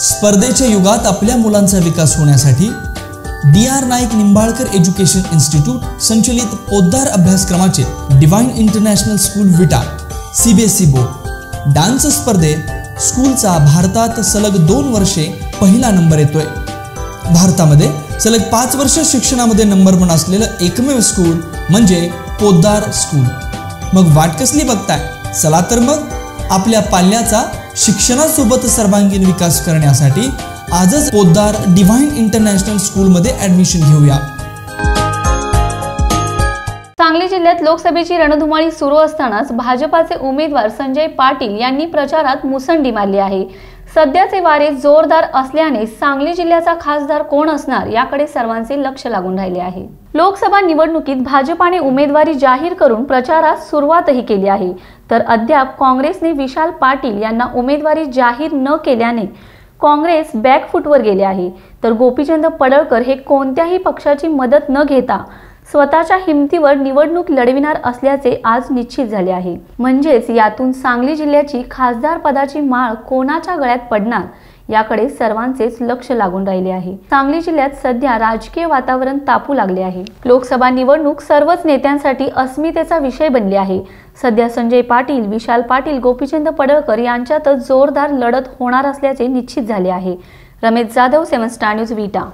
स्पर्धेच्या युगात आपल्या मुलांचा विकास होण्यासाठी D R Naik Nimbalkar education institute संचलित पोद्दार अभ्यासक्रमाचे divine international school Vita CBSE board. Dance स्पर्धेत स्कूलचा भारतात सलग दोन वर्षे पहिला नंबर येतोय. भारतामध्ये सलग पाच वर्ष शिक्षणामध्ये नंबर वन असलेलं एकमेव स्कूल म्हणजे पोद्दार स्कूल. मग वाट कसली बघताय? चला तर मग आपल्या पाल्याचा शिक्षणासोबत सर्वांगीण विकास करण्यासाठी आजच पोद्दार डिव्हाइन इंटरनॅशनल स्कूलमध्ये ऍडमिशन घेऊया. सांगली जिल्ह्यात लोकसभेची रणधुमाळी सुरू असतानाच भाजपाचे उमेदवार संजय पाटील यांनी प्रचारात मुसंडी मारली आहे. सध्याचे वारे जोरदार असल्याने सांगली जिल्ह्याचा खासदार कोण असणार याकडे सर्वांचे लक्ष लागून राहिले आहे. लोकसभा निवडणुकीत भाजपाने उमेदवारी जाहीर करून प्रचारास सुरुवातही केली आहे. तर अद्याप काँग्रेसने विशाल पाटील यांना उमेदवारी जाहीर न केल्याने काँग्रेस बॅकफूटवर गेले आहे. तर गोपीचंद पडळकर हे कोणत्याही पक्षाची मदत न घेता स्वतःच्या हिमतीवर निवडणूक लढविणार असल्याचे आज निश्चित झाले आहे. म्हणजेच यातून सांगली जिल्ह्याची खासदार पदाची माळ कोणाच्या गळ्यात पडणार याकडे सर्वांचेच लक्ष लागून राहिले आहे. सांगली जिल्ह्यात सध्या राजकीय वातावरण तापू लागले आहे. लोकसभा निवडणूक सर्वच नेत्यांसाठी अस्मितेचा विषय बनली आहे. सध्या संजय पाटील विशाल पाटील गोपीचंद पडळकर यांच्यातच जोरदार लढत होणार असल्याचे निश्चित झाले आहे. Ramesh Jadhav seven star news Vita.